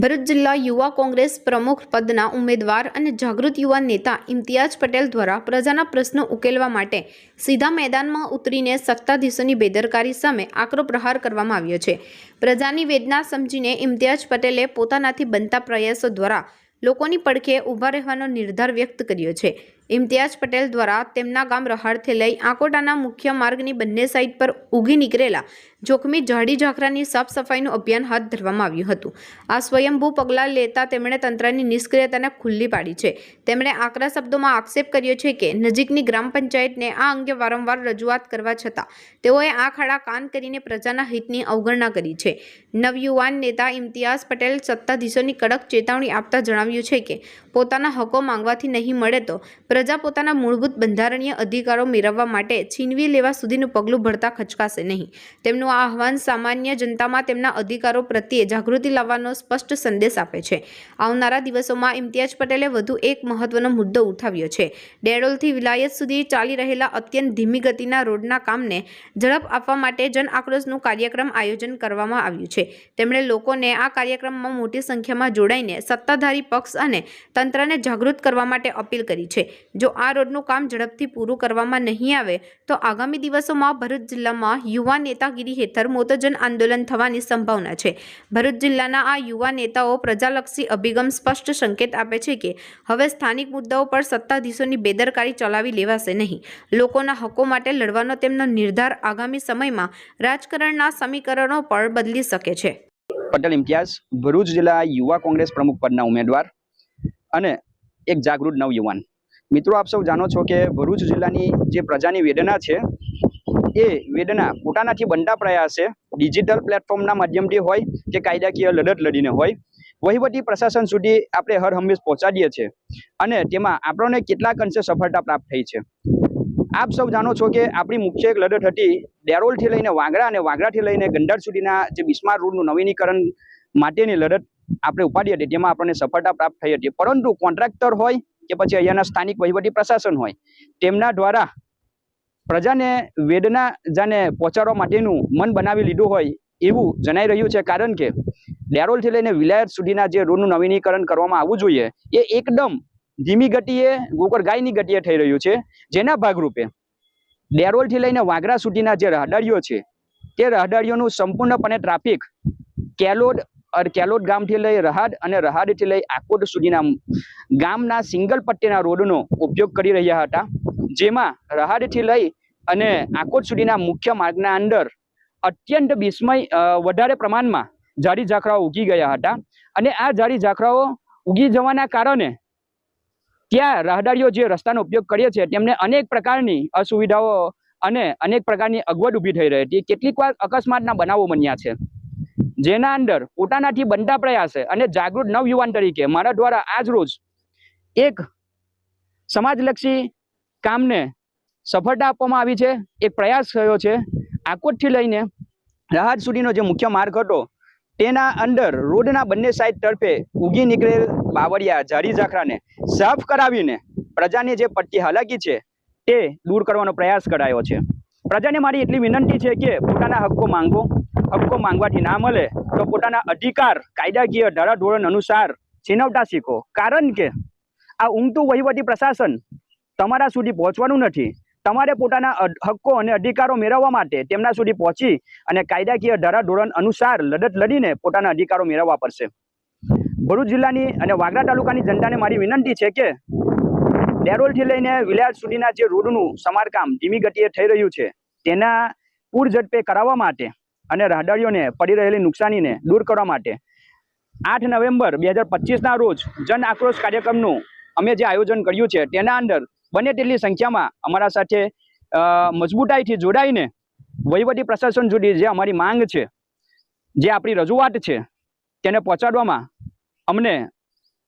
ભરૂચ જિલ્લા યુવા કોંગ્રેસ પ્રમુખ પદના ઉમેદવાર અને જાગૃત યુવા નેતા ઇમ્તિયાજ પટેલ દ્વારા પ્રજાના પ્રશ્નો ઉકેલવા માટે સીધા મેદાનમાં ઉતરીને સત્તાધીશોની બેદરકારી સામે આકરો પ્રહાર કરવામાં આવ્યો છે. પ્રજાની વેદના સમજીને ઇમ્તિયાજ પટેલે પોતાનાથી બનતા પ્રયાસો દ્વારા લોકોની પડખે ઊભા રહેવાનો નિર્ધાર વ્યક્ત કર્યો છે. ઇમ્તિયાજ પટેલ દ્વારા તેમના ગામ રહાડથી લઈ આકોટાના મુખ્ય માર્ગની બંને સાઇડ પર ઉગી નીકળેલા જોખમી ઝાડી ઝાખરાની સાફ સફાઈનું અભિયાન હાથ ધરવામાં આવ્યું હતું. આ સ્વયંભૂ પગલાં લેતા તેમણે તંત્રની નિષ્ક્રિયતાને ખુલ્લી પાડી છે. તેમણે આકરા શબ્દોમાં આક્ષેપ કર્યો છે કે નજીકની ગ્રામ પંચાયતને આ અંગે વારંવાર રજૂઆત કરવા છતાં તેઓએ આ ખાડા કાન કરીને પ્રજાના હિતની અવગણના કરી છે. નવયુવાન નેતા ઇમ્તિયાઝ પટેલ સત્તાધીશોની કડક ચેતવણી આપતા જણાવ્યું છે કે પોતાના હકો માંગવાથી નહીં મળે તો પ્રજા પોતાના મૂળભૂત બંધારણીય અધિકારો મેળવવા માટે છીનવી લેવા સુધીનું પગલું ભરતા ખચકાશે નહીં. તેમનું આ આહવાન સામાન્ય જનતામાં તેમના અધિકારો પ્રત્યે જાગૃતિ લાવવાનો સ્પષ્ટ સંદેશ આપે છે. આવનારા દિવસોમાં ઇમ્તિયાજ પટેલે વધુ એક મહત્વનો મુદ્દો ઉઠાવ્યો છે. ડેડોલથી વિલાયત સુધી ચાલી રહેલા અત્યંત ધીમી ગતિના રોડના કામને ઝડપ આપવા માટે જન આક્રોશનું કાર્યક્રમ આયોજન કરવામાં આવ્યું છે. તેમણે લોકોને આ કાર્યક્રમમાં મોટી સંખ્યામાં જોડાઈને સત્તાધારી પક્ષ અને તંત્રને જાગૃત કરવા માટે અપીલ કરી છે. જો આ રોડનું કામ ઝડપથી પૂરું કરવામાં નહીં આવે, તો આગામી દિવસોમાં ભરૂચ જિલ્લામાં યુવા નેતાગીરી હેઠળ મોટો જન આંદોલન થવાની સંભાવના છે. ભરૂચ જિલ્લાના આ યુવા નેતાઓ પ્રજાલક્ષી અભિગમ સ્પષ્ટ સંકેત આપે છે કે, હવે સ્થાનિક મુદ્દાઓ પર સત્તાધીશોની બેદરકારી ચલાવી લેવાશે નહીં. લોકોના હકો માટે લડવાનો તેમનો નિર્ધાર આગામી સમયમાં રાજકારણના સમીકરણો પર બદલી શકે છે. પટેલ ઇમ્તિયાઝ, ભરૂચ જિલ્લા યુવા કોંગ્રેસ પ્રમુખ પદના ઉમેદવાર અને એક જાગૃત નવયુવાન. મિત્રો, આપ સૌ જાણો છો કે ભરૂચ જિલ્લાની જે પ્રજાની વેદના છે, એ વેદના પોતાનાથી બનતા પ્રયાસે ડિજિટલ પ્લેટફોર્મના માધ્યમથી હોય કે કાયદાકીય લડત લડીને હોય. વહીવટી પ્રશાસન સુધી આપણે હર હંમેશ પહોંચાડીએ છીએ અને તેમાં આપણને કેટલાક અંશે સફળતા પ્રાપ્ત થઈ છે. આપ સૌ જાણો છો કે આપણી મુખ્ય એક લડત હતી ડેરોલથી લઈને વાગડા અને વાગડાથી લઈને ગંડાર સુધીના જે બિસ્માર રોડનું નવીનીકરણ માટેની લડત આપણે ઉપાડી હતી. તેમાં આપણને સફળતા પ્રાપ્ત થઈ હતી. પરંતુ કોન્ટ્રાક્ટર હોય કે પછી અહીંયાના સ્થાનિક વહીવટી પ્રશાસન હોય, તેમના દ્વારા પ્રજાને વેદના જાને પહોંચાડવા માટેનું મન બનાવી લીધું હોય એવું જણાઈ રહ્યું છે. કારણ કે ડેરોલથી લઈને વિલાયત સુધીના જે રોડનું નવીનીકરણ કરવામાં આવવું જોઈએ, એ એકદમ ધીમી ગતિએ ગોકર ગાયની ગતિએ થઈ રહ્યું છે. જેના ભાગરૂપે ડેરોલથી લઈને વાગરા સુધીના જે રહદારીઓ છે, તે રહદારીઓનું સંપૂર્ણપણે ટ્રાફિક કેલોડ કેલોદ ગામથી લઈ રહાડ અને રહાડથી લઈ આકોટ સુધીના ગામના સિંગલ પટ્ટીના રોડનો ઉપયોગ કરી રહ્યા હતા. જેમાં રહાડથી લઈ અને આકોટ સુધીના મુખ્ય માર્ગના અંદર અત્યંત વિસ્મય વધારે પ્રમાણમાં ઝાડી ઝાખરાઓ ઉગી ગયા હતા. અને આ ઝાડી ઝાખરાઓ ઉગી જવાના કારણે ત્યાં રાહદારીઓ જે રસ્તાનો ઉપયોગ કરીએ છે તેમને અનેક પ્રકારની અસુવિધાઓ અને અનેક પ્રકારની અગવડ ઊભી થઈ રહી હતી. કેટલીક વાર અકસ્માતના બનાવો બન્યા છે. જેના અંદર પોતાનાથી બનતા પ્રયાસે અને જાગૃત નવયુવાન તરીકે મારા દ્વારા આજ રોજ એક સમાજલક્ષી કામને સફળતા આપવામાં આવી છે. એક પ્રયાસ થયો છે. આકોટથી લઈને રાહત સુધીનો જે મુખ્ય માર્ગ હતો, તેના અંદર રોડના બંને સાઈડ તરફે ઉગી નીકળેલ બાવળિયા ઝાડી ઝાખરાને સાફ કરાવીને પ્રજાની જે પટ્ટી હાલાકી છે, તે દૂર કરવાનો પ્રયાસ કરાયો છે. પ્રજાને મારી એટલી વિનંતી છે કે પોતાના હક્કો માંગો. હક્કો માંગવાથી ના મળે તો પોતાના અધિકાર, કાયદાકીય ધારાધોરણ અનુસાર છીનવતા શીખો. કારણ કે આ ઊંઘતું વહીવટી પ્રશાસન તમારા સુધી પહોંચવાનું નથી. તમારે પોતાના હક્કો અને અધિકારો મેળવવા માટે તેમના સુધી પહોંચી અને કાયદાકીય ધારાધોરણ અનુસાર લડત લડીને પોતાના અધિકારો મેળવવા પડશે. ભરૂચ જિલ્લાની અને વાગરા તાલુકાની જનતાને મારી વિનંતી છે કે ડેરોલથી લઈને વિલાયત સુધીના જે રોડનું સમારકામ ધીમી ગતિએ થઈ રહ્યું છે, તેના પૂર ઝડપે કરાવવા માટે અને રાહદારીઓને પડી રહેલી નુકસાનીને દૂર કરવા માટે. આઠ નવેમ્બર બે હજાર પચીસના રોજ જન આક્રોશ કાર્યક્રમનું અમે જે આયોજન કર્યું છે, તેના અંદર બને તેટલી સંખ્યામાં અમારા સાથે મજબૂતાઈથી જોડાઈને વહીવટી પ્રશાસન સુધી જે અમારી માંગ છે, જે આપણી રજૂઆત છે, તેને પહોંચાડવામાં અમને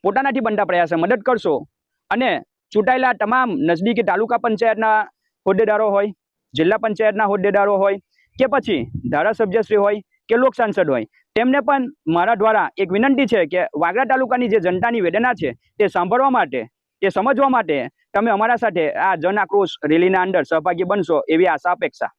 પોતાનાથી બનતા પ્રયાસે મદદ કરશો. અને ચૂંટાયેલા તમામ નજદીકી તાલુકા પંચાયતના હોદ્દેદારો હોય, જિલ્લા પંચાયતના હોદ્દેદારો હોય કે પછી ધારાસભ્યશ્રી હોય કે લોક સાંસદ હોય, તેમને પણ મારા દ્વારા એક વિનંતી છે કે વાગરા તાલુકાની જે જનતાની વેદના છે તે સાંભળવા માટે, તે સમજવા માટે તમે અમારા સાથે આ જન આક્રોશ રેલીના અંદર સહભાગી બનશો એવી આશા અપેક્ષા.